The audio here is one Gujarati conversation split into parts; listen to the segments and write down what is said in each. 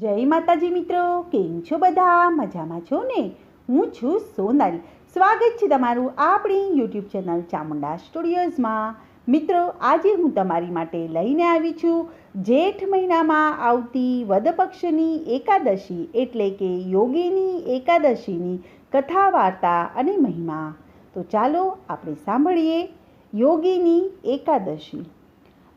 જય માતાજી મિત્રો, કેમ છો બધા? મજામાં છો ને? હું છું સોનલ. સ્વાગત છે તમારું આપણી યુટ્યુબ ચેનલ ચામુંડા સ્ટુડિયોઝમાં. મિત્રો, આજે હું તમારી માટે લઈને આવી છું જેઠ મહિનામાં આવતી વદપક્ષની એકાદશી, એટલે કે યોગીની એકાદશીની કથા વાર્તા અને મહિમા. તો ચાલો આપણે સાંભળીએ યોગીની એકાદશી.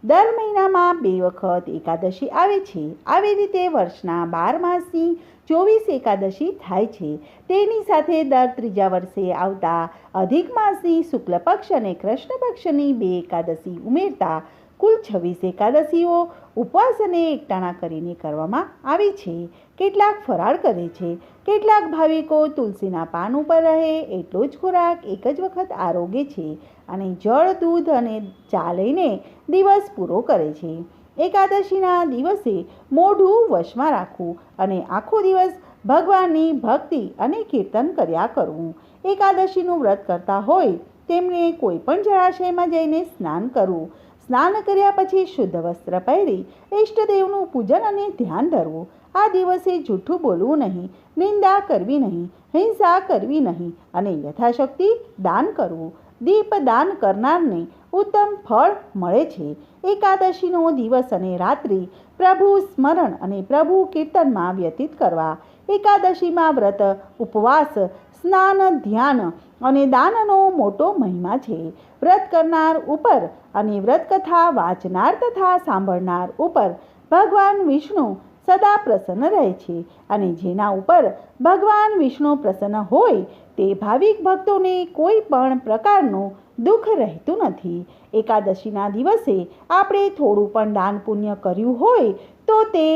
દર મહિનામાં બે વખત એકાદશી આવે છે. આવી રીતે વર્ષના બાર માસની ચોવીસ એકાદશી થાય છે. તેની સાથે દર ત્રીજા વર્ષે આવતા અધિક માસની શુક્લ પક્ષ અને કૃષ્ણ પક્ષની બે એકાદશી ઉમેરતા કુલ છવ્વીસ એકાદશીઓ ઉપવાસ અને એકટાણા કરીને કરવામાં આવે છે. કેટલાક ફરાળ કરે છે. કેટલાક ભાવિકો તુલસીના પાન ઉપર રહે, એટલો જ ખોરાક એક જ વખત આરોગે છે અને જળ, દૂધ અને ચા લઈને દિવસ પૂરો કરે છે. એકાદશીના દિવસે મોઢું વશમાં રાખવું અને આખો દિવસ ભગવાનની ભક્તિ અને કીર્તન કર્યા કરવું. એકાદશીનું વ્રત કરતા હોય તેમણે કોઈ પણ જળાશયમાં જઈને સ્નાન કરવું. સ્નાન કર્યા પછી શુદ્ધ વસ્ત્ર પહેરી ઈષ્ટદેવનું પૂજન અને ધ્યાન ધરવું. આ દિવસે જૂઠું બોલવું નહીં, નિંદા કરવી નહીં, હિંસા કરવી નહીં અને યથાશક્તિ દાન કરવું. દીપ દાન કરનારને ઉત્તમ ફળ મળે છે. એકાદશીનો દિવસ અને રાત્રિ પ્રભુ સ્મરણ અને પ્રભુ કીર્તનમાં વ્યતીત કરવા. એકાદશીમાં વ્રત, ઉપવાસ, સ્નાન, ધ્યાન અને દાનનો મોટો મહિમા છે. વ્રત કરનાર ઉપર અને વ્રતકથા વાંચનાર તથા સાંભળનાર ઉપર ભગવાન વિષ્ણુ સદા પ્રસન્ન રહે છે અને જેના ઉપર ભગવાન વિષ્ણુ પ્રસન્ન હોય તે ભાવિક ભક્તોને કોઈ પણ પ્રકારનું દુઃખ રહેતું નથી. એકાદશીના દિવસે આપણે થોડું પણ દાન પુણ્ય કર્યું હોય તો તે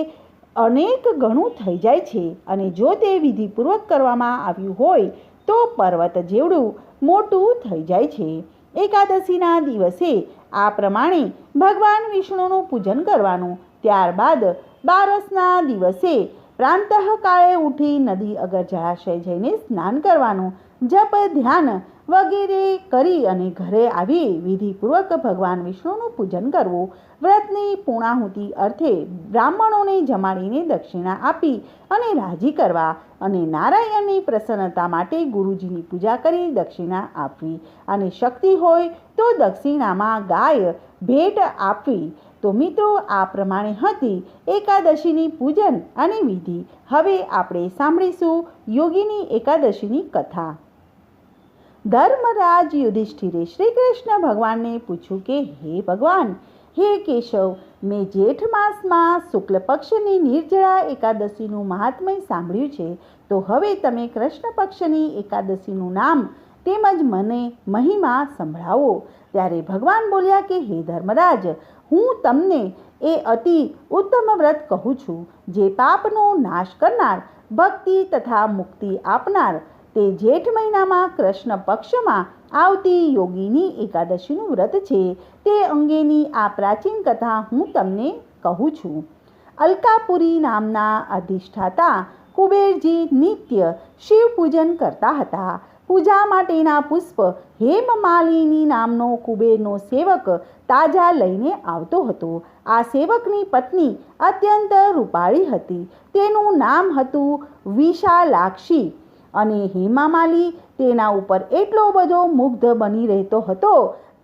અનેક ગણું થઈ જાય છે અને જો તે વિધિપૂર્વક કરવામાં આવ્યું હોય તો પર્વત જેવડું મોટું થઈ જાય છે. એકાદશીના દિવસે આ પ્રમાણે ભગવાન વિષ્ણુનું પૂજન કરવાનું ત્યારબાદ બારસના દિવસે પ્રાંતઃકાળે ઉઠી નદી અગર જળાશય જઈને સ્નાન કરવાનું, જપ, ધ્યાન વગેરે કરી અને ઘરે આવી વિધિપૂર્વક ભગવાન વિષ્ણુનું પૂજન કરવું, વ્રતની પૂર્ણાહુતિ અર્થે બ્રાહ્મણોને જમાડીને દક્ષિણા આપી અને રાજી કરવા અને નારાયણની પ્રસન્નતા માટે ગુરુજીની પૂજા કરી દક્ષિણા આપવી. અને શક્તિ હોય તો દક્ષિણામાં ગાય ભેટ આપવી. તો મિત્રો, આ પ્રમાણે હતી એકાદશીની પૂજન અને વિધિ. હવે આપણે સાંભળીશું યોગીની એકાદશીની કથા. ધર્મરાજ યુધિષ્ઠિરે શ્રી કૃષ્ણ ભગવાનને પૂછ્યું કે, હે ભગવાન, હે કેશવ, મેં જેઠ માસમાં શુક્લ પક્ષની નિર્જળા એકાદશીનું મહાત્મય સાંભળ્યું છે. તો હવે તમે કૃષ્ણ પક્ષની એકાદશીનું નામ તેમજ મને મહિમા સંભળાવો. ત્યારે ભગવાન બોલ્યા કે, હે ધર્મરાજ હું તમને એ અતિ ઉત્તમ વ્રત કહું છું, જે પાપનો નાશ કરનાર, ભક્તિ તથા મુક્તિ આપનાર, તે જેઠ મહિનામાં કૃષ્ણ પક્ષમાં આવતી યોગીની એકાદશીનું વ્રત છે, તે અંગેની આ પ્રાચીન કથા હું તમને કહું છું. અલકાપુરી નામના અધિષ્ઠાતા કુબેરજી નિત્ય શિવ પૂજન કરતા હતા. પૂજા માટેના પુષ્પ હેમમાલિની નામનો કુબેરનો સેવક તાજા લઈને આવતો હતો. આ સેવકની પત્ની અત્યંત રૂપાળી હતી. તેનું નામ હતું વિશાલાક્ષી અને હેમામાલી તેના ઉપર એટલો બધો મુગ્ધ બની રહેતો હતો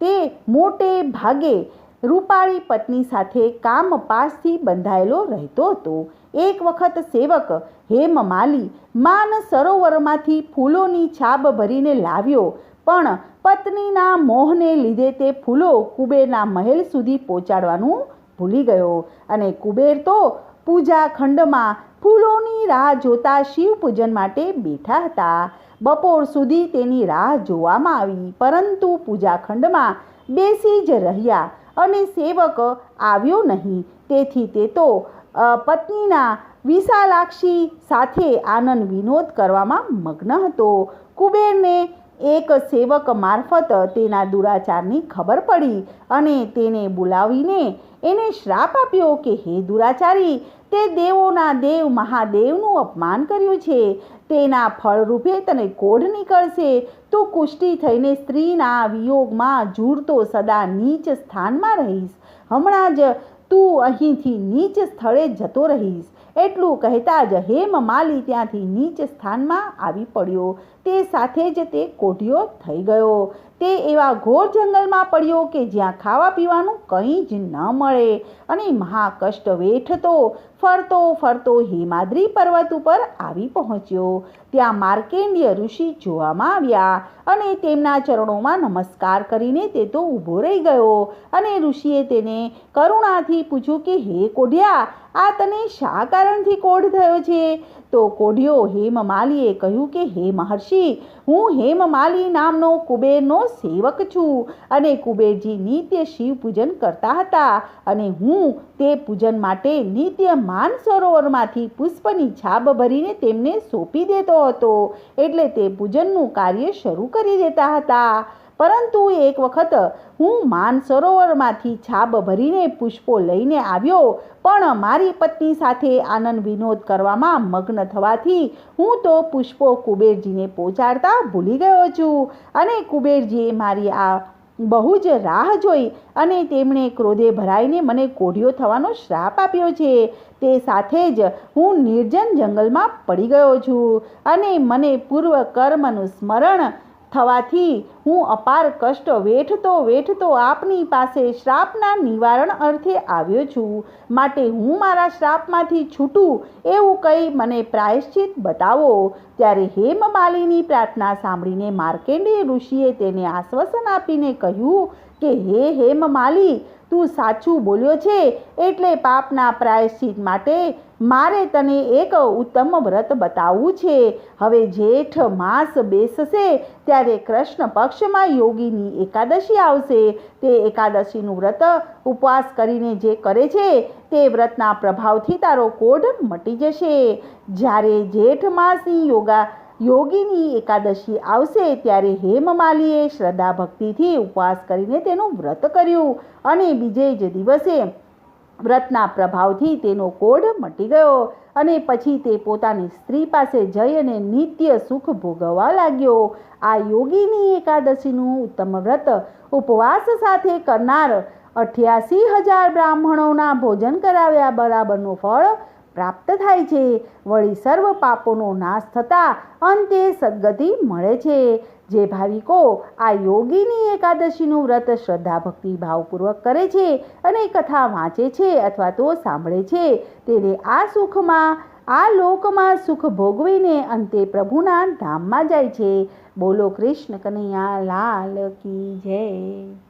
તે મોટે ભાગે રૂપાળી પત્ની સાથે કામ પાસથી બંધાયેલો રહેતો હતો. એક વખત સેવક હેમમાલી માન સરોવરમાંથી ફૂલોની છાબ ભરીને લાવ્યો, પણ પત્નીના મોહને લીધે તે ફૂલો કુબેરના મહેલ સુધી પહોંચાડવાનું ભૂલી ગયો અને કુબેર તો પૂજા ખંડમાં ફૂલોની રાહ જોતા શિવ પૂજન માટે બેઠા હતા. બપોર સુધી તેની રાહ જોવામાં આવી, પરંતુ પૂજાખંડમાં બેસી જ રહ્યા. અને સેવક આવ્યો નહીં. તેથી તે તો પત્નીના વિશાલાક્ષી સાથે આનંદ વિનોદ કરવામાં મગ્ન હતો. કુબેરને એક સેવક મારફત તેના દુરાચારની ખબર પડી અને તેને બોલાવીને એને શ્રાપ આપ્યો કે, હે દુરાચારી, તે દેવોના દેવ મહાદેવનું અપમાન કર્યું છે. તેના ફળરૂપે તને કોઢ નીકળશે. તું કુષ્ટી થઈને સ્ત્રીના વિયોગમાં ઝૂરતો સદા નીચ સ્થાનમાં રહીશ. હમણાં જ તું અહીંથી નીચ સ્થળે જતો રહીશ. એટલું કહેતા જ હેમ માલી ત્યાંથી નીચ સ્થાનમાં આવી પડ્યો. તે સાથે જ તે કોઢિયો થઈ ગયો. તે એવા ઘોર જંગલમાં પડ્યો કે જ્યાં ખાવા પીવાનું કંઈ જ ન મળે અને મહાકષ્ટ વેઠતો, ફરતો ફરતો હિમાદ્રી પર્વત ઉપર આવી પહોંચ્યો. ત્યાં માર્કેન્ડીય ઋષિ જોવામાં આવ્યા અને તેમના ચરણોમાં નમસ્કાર કરીને તે તો ઊભો રહી ગયો અને ઋષિએ તેને કરુણાથી પૂછ્યું કે, હે કોઢિયા, આ તને શા કારણથી કોઢ થયો છે. તો કોઢિયો હેમમાલીએ કહ્યું કે, હે મહર્ષિ, હું હેમમાલી નામનો કુબેરનો સેવક છું અને કુબેરજી નિત્ય શિવ પૂજન કરતા હતા અને હું તે પૂજન માટે નિત્ય માન સરોવરમાંથી પુષ્પની છાબ ભરીને તેમને સોંપી દેતો હતો. એટલે તે પૂજનનું કાર્ય શરૂ કરી દેતા હતા. પરંતુ એક વખત હું માનસરોવરમાંથી છાબ ભરીને પુષ્પો લઈને આવ્યો, પણ મારી પત્ની સાથે આનંદ વિનોદ કરવામાં મગ્ન થવાથી હું તો પુષ્પો કુબેરજીને પહોંચાડતા ભૂલી ગયો છું અને કુબેરજીએ મારી આ બહુ જ રાહ જોઈ અને તેમણે ક્રોધે ભરાઈને મને કોઢિયો થવાનો શ્રાપ આપ્યો છે. તે સાથે જ હું નિર્જન જંગલમાં પડી ગયો છું અને મને પૂર્વ કર્મનું સ્મરણ થવાથી હું અપાર કષ્ટ વેઠતો વેઠતો આપની પાસે શ્રાપના નિવારણ અર્થે આવ્યો છું. માટે હું મારા શ્રાપમાંથી છૂટું એવું કંઈ મને પ્રાયશ્ચિત બતાવો. ત્યારે હેમમાલિની પ્રાર્થના સાંભળીને માર્કેન્ડેય ઋષિએ તેને આશ્વાસન આપીને કહ્યું કે, હે હેમમાલી તું સાચું બોલ્યો છે એટલે પાપના પ્રાયશ્ચિત માટે મારે તને એક ઉત્તમ વ્રત બતાવવું છે. હવે જેઠ માસ બેસશે, ત્યારે કૃષ્ણ પક્ષમાં યોગીની એકાદશી આવશે. તે એકાદશીનું વ્રત ઉપવાસ કરીને જે કરે છે, તે વ્રતના પ્રભાવથી તારો કોઢ મટી જશે. જ્યારે જેઠ માસની યોગા, યોગીની એકાદશી આવશે, ત્યારે હેમમાલીએ શ્રદ્ધા ભક્તિથી ઉપવાસ કરીને તેનું વ્રત કર્યું. અને બીજે જ દિવસે વ્રતના પ્રભાવથી તેનો કોઢ મટી ગયો અને પછી તે પોતાની સ્ત્રી પાસે જઈ અને નિત્ય સુખ ભોગવવા લાગ્યો. આ યોગીની એકાદશીનું ઉત્તમ વ્રત ઉપવાસ સાથે કરનાર અઠ્યાસી હજાર બ્રાહ્મણોના ભોજન કરાવ્યા બરાબરનું ફળ પ્રાપ્ત થાય છે. વળી સર્વ પાપોનો નાશ થતાં અંતે સદગતિ મળે છે. જે ભાવિકો આ યોગીની એકાદશીનું વ્રત શ્રદ્ધા ભક્તિ ભાવપૂર્વક કરે છે અને કથા વાંચે છે અથવા તો સાંભળે છે, તેને આ સુખમાં, આ લોકમાં સુખ ભોગવીને અંતે પ્રભુના ધામમાં જાય છે. બોલો કૃષ્ણ કનૈયા, લાલ કી જય.